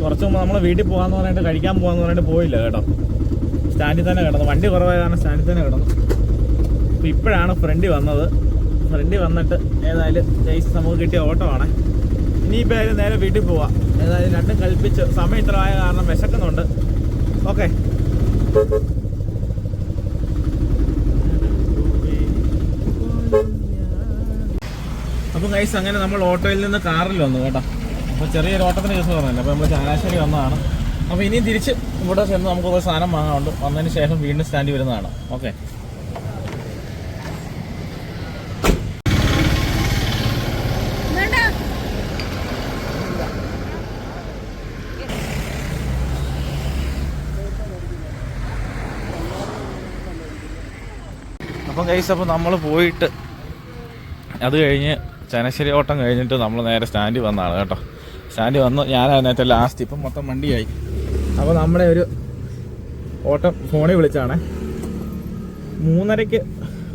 കുറച്ച് മുമ്പ് നമ്മൾ വീട്ടിൽ പോകാന്ന് പറഞ്ഞിട്ട് കഴിക്കാൻ പോകാന്ന് പറഞ്ഞിട്ട് പോയില്ല കേട്ടോ. സ്റ്റാൻഡിൽ തന്നെ കിടന്നു. വണ്ടി കുറവായ കാരണം സ്റ്റാൻഡിൽ തന്നെ കിടന്നു. അപ്പോൾ ഇപ്പോഴാണ് ഫ്രണ്ടി വന്നത്. ഫ്രണ്ടി വന്നിട്ട് ഏതായാലും ജയിച്ച് നമുക്ക് കിട്ടിയ ഓട്ടോ ആണ്. ഇനിയിപ്പോൾ ഏതായാലും നേരെ വീട്ടിൽ പോവാം. ഏതായാലും രണ്ടും കൽപ്പിച്ച് സമയം ഇത്ര ആയ കാരണം വിശക്കുന്നുണ്ട്. ഓക്കെ അപ്പോൾ ഗൈസ് അങ്ങനെ നമ്മൾ ഓട്ടോയിൽ നിന്ന് കാറിൽ വന്നു കേട്ടോ. അപ്പോൾ ചെറിയൊരു ഓട്ടത്തിന് കേസ് പറഞ്ഞില്ല? അപ്പോൾ നമ്മൾ ചങ്ങനാശ്ശേരി വന്നതാണ്. അപ്പോൾ ഇനിയും തിരിച്ച് ഇവിടെ ചെന്ന് നമുക്ക് ഒരു സാധനം വാങ്ങാനുണ്ട്. വന്നതിന് ശേഷം വീണ്ടും സ്റ്റാൻഡ് വരുന്നതാണ്. ഓക്കെ അപ്പം കൈസ് അപ്പോൾ നമ്മൾ പോയിട്ട് അത് കഴിഞ്ഞ് ചനശ്ശേരി ഓട്ടം കഴിഞ്ഞിട്ട് നമ്മൾ നേരെ സ്റ്റാൻഡിൽ വന്നതാണ് കേട്ടോ. സ്റ്റാൻഡിൽ വന്നു. ഞാൻ അതിനകത്ത് ലാസ്റ്റ് ഇപ്പം മൊത്തം വണ്ടിയായി. അപ്പോൾ നമ്മുടെ ഒരു ഓട്ടം ഫോണിൽ വിളിച്ചാണ്. മൂന്നരയ്ക്ക്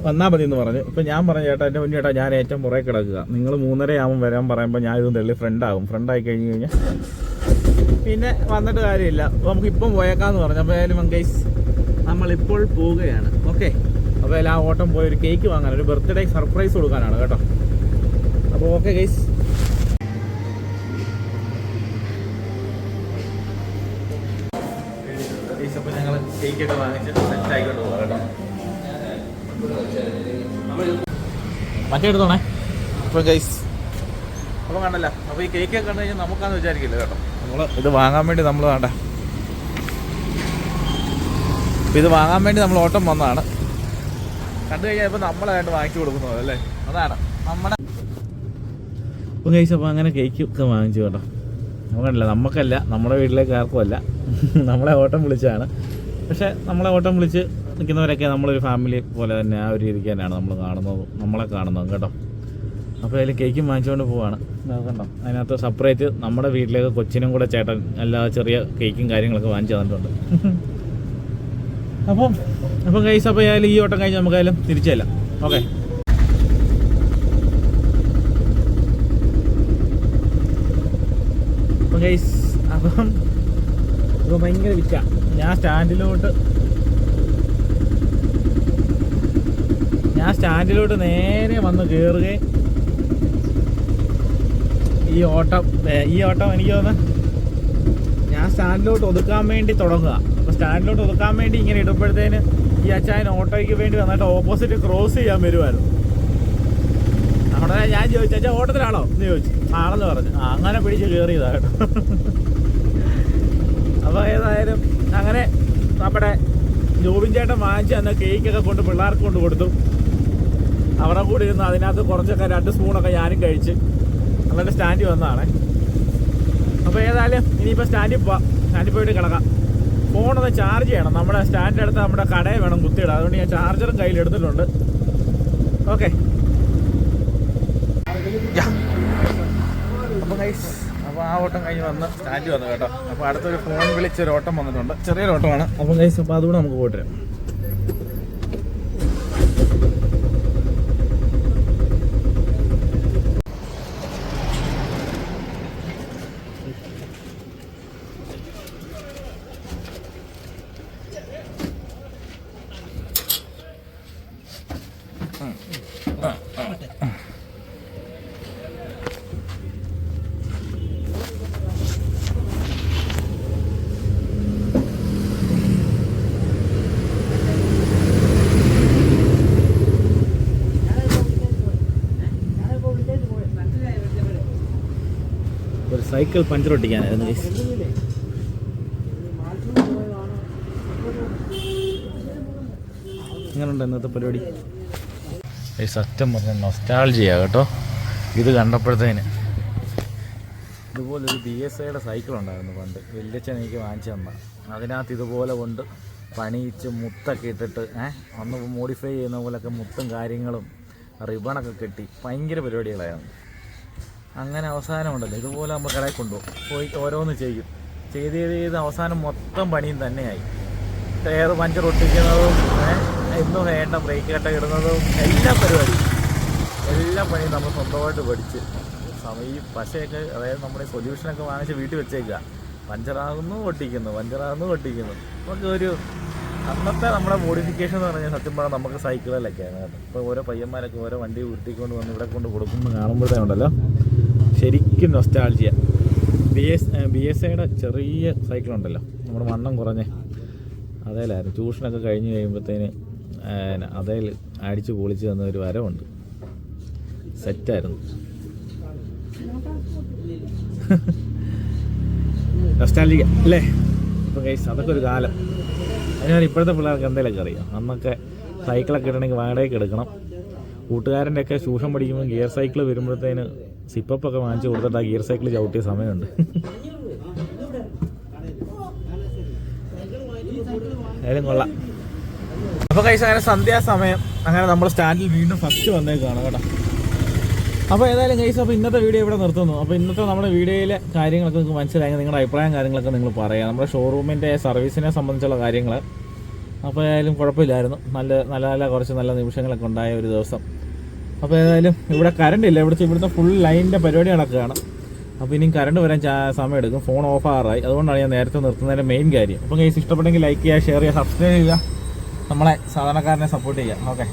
വന്നാൽ മതി എന്ന് പറഞ്ഞു. ഇപ്പം ഞാൻ പറഞ്ഞു ചേട്ടാ എന്റെ മുന്നേ ചേട്ടാ ഞാൻ ഏറ്റവും പുറകെ കിടക്കുക. നിങ്ങൾ മൂന്നരയാകുമ്പോൾ വരാൻ പറയുമ്പോൾ ഞാൻ ഇതും തള്ളി ഫ്രണ്ടാകും ഫ്രണ്ടായി കഴിഞ്ഞ് കഴിഞ്ഞാൽ പിന്നെ വന്നിട്ട് കാര്യമില്ല. നമുക്ക് ഇപ്പം പോയേക്കാന്ന് പറഞ്ഞു. അപ്പോൾ ഏതായാലും മങ്കേസ് നമ്മളിപ്പോൾ പോവുകയാണ്. ഓക്കെ അപ്പോൾ എല്ലാ ഓട്ടം പോയി ഒരു കേക്ക് വാങ്ങാൻ ഒരു ബർത്ത്ഡേ സർപ്രൈസ് കൊടുക്കാനാണ് കേട്ടോ. അപ്പോൾ ഓക്കെ ഗൈസ് അപ്പോൾ ഞങ്ങൾ കേക്കൊക്കെ വാങ്ങിച്ച് സെറ്റ് ആയിക്കൊണ്ട് പോകാം കേട്ടോ. മറ്റേ എടുത്തോണേ. അപ്പോൾ ഗൈസ് അപ്പോൾ കണ്ടല്ല. അപ്പോൾ ഈ കേക്ക് കണ്ടു കഴിഞ്ഞാൽ നമുക്കാന്ന് വിചാരിക്കില്ല കേട്ടോ. നമ്മൾ ഇത് വാങ്ങാൻ വേണ്ടി നമ്മൾ വേണ്ട. അപ്പോൾ ഇത് വാങ്ങാൻ വേണ്ടി നമ്മൾ ഓട്ടം വന്നതാണ്. കണ്ടു കഴിഞ്ഞാൽ ഇപ്പോൾ നമ്മളായിട്ട് വാങ്ങിച്ചു കൊടുക്കുന്നത് അല്ലേ? അതാണ്. നമ്മുടെ അപ്പോൾ കഴിച്ച് അപ്പോൾ അങ്ങനെ കേക്ക് ഒക്കെ വാങ്ങിച്ചു കേട്ടോ. നമുക്കല്ല നമുക്കല്ല നമ്മുടെ വീട്ടിലേക്ക് ആർക്കും അല്ല. നമ്മളെ ഓട്ടം വിളിച്ചാണ് പക്ഷേ നമ്മളെ ഓട്ടം വിളിച്ച് നിൽക്കുന്നവരൊക്കെ നമ്മളൊരു ഫാമിലി പോലെ തന്നെ ആ ഒരു രീതിക്ക് തന്നെയാണ് നമ്മൾ കാണുന്നതും നമ്മളെ കാണുന്നതും കേട്ടോ. അപ്പോൾ അതിൽ കേക്കും വാങ്ങിച്ചുകൊണ്ട് പോവാണ്. കണ്ടോ? അതിനകത്ത് സെപ്പറേറ്റ് നമ്മുടെ വീട്ടിലേക്ക് കൊച്ചിനും കൂടെ ചേട്ടൻ എല്ലാ ചെറിയ കേക്കും കാര്യങ്ങളൊക്കെ വാങ്ങിച്ചു തന്നിട്ടുണ്ട്. അപ്പം അപ്പം കൈസ് അപ്പോൾ ആയാലും ഈ ഓട്ടം കഴിഞ്ഞ് നമുക്കായാലും തിരിച്ചല്ല ഓക്കെ അപ്പം ഭയങ്കര വിറ്റ. ഞാൻ സ്റ്റാൻഡിലോട്ട്. ഞാൻ സ്റ്റാൻഡിലോട്ട് നേരെ വന്ന് കയറുകയും ഈ ഓട്ടം ഈ ഓട്ടം എനിക്ക് തോന്നുന്നു ഞാൻ സ്റ്റാൻഡിലോട്ട് ഒതുക്കാൻ വേണ്ടി തുടങ്ങുക. അപ്പോൾ സ്റ്റാൻഡിലോട്ട് ഒതുക്കാൻ വേണ്ടി ഇങ്ങനെ ഇടുമ്പോഴത്തേന് ഈ അച്ചായൻ ഓട്ടോയ്ക്ക് വേണ്ടി വന്നിട്ട് ഓപ്പോസിറ്റ് ക്രോസ് ചെയ്യാൻ വരുമായിരുന്നു അവിടെ ഞാൻ ചോദിച്ചു അച്ഛാ ഓട്ടത്തിലാണോ? എന്ന് ചോദിച്ചു. ആണെന്ന് പറഞ്ഞു. അങ്ങനെ പിടിച്ച് കയറിയതാ കേട്ടോ. അപ്പോൾ ഏതായാലും അങ്ങനെ നമ്മുടെ ജോബിൻ ചേട്ടൻ വാങ്ങിച്ച് തന്ന കേക്കൊക്കെ കൊണ്ട് പിള്ളേർക്ക് കൊണ്ട് കൊടുത്തു. അവിടെ കൂടി ഇരുന്ന് അതിനകത്ത് കുറച്ചൊക്കെ രണ്ട് സ്പൂണൊക്കെ ഞാനും കഴിച്ച് അങ്ങനെ സ്റ്റാൻഡിൽ വന്നതാണ്. അപ്പോൾ ഏതായാലും ഇനിയിപ്പോൾ സ്റ്റാൻഡിൽ പോവാം. സ്റ്റാൻഡിൽ പോയിട്ട് കിടക്കാം. ഫോണൊന്ന് ചാർജ് ചെയ്യണം. നമ്മുടെ സ്റ്റാൻഡിന്റെ അടുത്ത് നമ്മുടെ കടയിൽ വേണം കുത്തിയിടാം അതുകൊണ്ട് ഞാൻ ചാർജറും കയ്യിൽ എടുത്തിട്ടുണ്ട്. ഓക്കെ അപ്പോൾ അപ്പോൾ ആ ഓട്ടം കഴിഞ്ഞ് വന്ന് സ്റ്റാൻഡ് വന്നു കേട്ടോ. അപ്പോൾ അടുത്തൊരു ഫോൺ വിളിച്ചൊരു ഓട്ടം വന്നിട്ടുണ്ട്. ചെറിയൊരു ഓട്ടമാണ്. അപ്പോൾ ഗൈസ് അപ്പോൾ അതുകൂടെ നമുക്ക് പോയിട്ട് സൈക്കിൾ പഞ്ചർ ഒട്ടിക്കാനായിരുന്നു ഗൈസ് എങ്ങനെയുണ്ട് ഇന്നത്തെ പരിപാടി? ഈ സത്യം പറഞ്ഞ നൊസ്റ്റാൾജിയ കേട്ടോ. ഇത് കണ്ടപ്പോഴത്തേന്. ഇതുപോലൊരു ബി എസ് ഐയുടെ സൈക്കിൾ ഉണ്ടായിരുന്നു പണ്ട്. വലിയച്ഛൻ എനിക്ക് വാങ്ങിച്ചു തന്ന. അതിനകത്ത് ഇതുപോലെ കൊണ്ട് പണിയിച്ച് മുത്തൊക്കെ ഇട്ടിട്ട് ഏഹ് അന്ന് മോഡിഫൈ ചെയ്യുന്ന പോലൊക്കെ മുത്തും കാര്യങ്ങളും റിബണൊക്കെ കെട്ടി. ഭയങ്കര പരിപാടികളായിരുന്നു. അങ്ങനെ അവസാനമുണ്ടല്ലോ. ഇതുപോലെ നമ്മൾ കടയിൽ കൊണ്ടുപോകും. പോയി ഓരോന്ന് ചെയ്യും. ചെയ്ത് ചെയ്ത് ചെയ്ത് അവസാനം മൊത്തം പണിയും തന്നെയായി. ടയർ പഞ്ചർ ഒട്ടിക്കുന്നതും എന്നും വേണ്ട ബ്രേക്ക് കട്ട ഇടുന്നതും എല്ലാ പരിപാടിയും. എല്ലാ പണിയും നമ്മൾ സ്വന്തമായിട്ട് പഠിച്ച്. സമയം ഈ പശയൊക്കെ അതായത് നമ്മുടെ സൊല്യൂഷനൊക്കെ വാങ്ങിച്ച് വീട്ടിൽ വെച്ചേക്കുക. പഞ്ചറാകുന്നു ഒട്ടിക്കുന്നു. പഞ്ചറാകുന്നു ഒട്ടിക്കുന്നു. നമുക്ക് ഒരു അന്നത്തെ നമ്മുടെ മോഡിഫിക്കേഷൻ എന്ന് പറഞ്ഞാൽ സത്യം പറഞ്ഞാൽ നമുക്ക് സൈക്കിളിലൊക്കെയാണ് കേട്ടോ ഇപ്പോൾ ഓരോ പയ്യന്മാരൊക്കെ ഓരോ വണ്ടി ഉരുട്ടിക്കൊണ്ട് വന്ന് ഇവിടെ കൊണ്ട് കൊടുക്കുമ്പോൾ കാണുമ്പോഴത്തേനുണ്ടല്ലോ. ശരിക്കും nostalgia B S B S ഐയുടെ ചെറിയ സൈക്കിളുണ്ടല്ലോ നമ്മുടെ വണ്ണം കുറഞ്ഞ്. അതേലായിരുന്നു. ട്യൂഷനൊക്കെ കഴിഞ്ഞ് കഴിയുമ്പോഴത്തേന് അതേൽ അടിച്ച് പൊളിച്ച് തന്ന ഒരു വരവുണ്ട്. സെറ്റായിരുന്നു നൊസ്റ്റാൾജിയ അല്ലേ? ഇപ്പോൾ കേസ് അതൊക്കെ ഒരു കാലം. അതിനാൽ ഇപ്പോഴത്തെ പിള്ളേർക്ക് എന്തെങ്കിലുമൊക്കെ അറിയാം. അന്നൊക്കെ സൈക്കിളൊക്കെ ഇടണമെങ്കിൽ വാടകയ്ക്ക് എടുക്കണം. കൂട്ടുകാരന്റെയൊക്കെ ട്യൂഷൻ പഠിക്കുമ്പോൾ ഗിയർ സൈക്കിൾ വരുമ്പോഴത്തേന് സിപ്പപ്പൊക്കെ വാങ്ങിച്ചു കൊടുത്തിട്ട് ആ ഗിയർ സൈക്കിൾ ചവിട്ടിയ സമയമുണ്ട്. ഏതും കൊള്ളാം. അപ്പോൾ കഴിച്ച അങ്ങനെ സന്ധ്യാസമയം അങ്ങനെ നമ്മൾ സ്റ്റാൻഡിൽ വീണ്ടും ഫസ്റ്റ് വന്നേക്കാണ് കേട്ടോ. അപ്പോൾ ഏതായാലും കൈസ് അപ്പോൾ ഇന്നത്തെ വീഡിയോ ഇവിടെ നിർത്തുന്നു. അപ്പോൾ ഇന്നത്തെ നമ്മുടെ വീഡിയോയിലെ കാര്യങ്ങളൊക്കെ നിങ്ങൾക്ക് മനസ്സിലായെങ്കിൽ നിങ്ങളുടെ അഭിപ്രായം കാര്യങ്ങളൊക്കെ നിങ്ങൾ പറയാം. നമ്മുടെ ഷോറൂമിന്റെ സർവീസിനെ സംബന്ധിച്ചുള്ള കാര്യങ്ങൾ അപ്പോൾ ഏതായാലും കുഴപ്പമില്ലായിരുന്നു. നല്ല നല്ല നല്ല കുറച്ച് നല്ല നിമിഷങ്ങളൊക്കെ ഉണ്ടായ ഒരു ദിവസം. അപ്പോൾ ഏതായാലും ഇവിടെ കറണ്ട് ഇല്ല. ഇവിടുത്തെ ഇവിടുത്തെ ഫുൾ ലൈനിന്റെ പരിപാടി നടക്കുകയാണ്. അപ്പോൾ ഇനിയും കറണ്ട് വരാൻ സമയം എടുക്കും. ഫോൺ ഓഫ് ആറായി. അതുകൊണ്ടാണ് ഞാൻ നേരത്തെ നിർത്തുന്നതിന്റെ മെയിൻ കാര്യം. അപ്പോൾ കേസ് ഇഷ്ടപ്പെട്ടെങ്കിൽ ലൈക്ക് ചെയ്യുക ഷെയർ ചെയ്യുക സബ്സ്ക്രൈബ് ചെയ്യുക. നമ്മളെ സാധാരണക്കാരനെ സപ്പോർട്ട് ചെയ്യുക. ഓക്കെ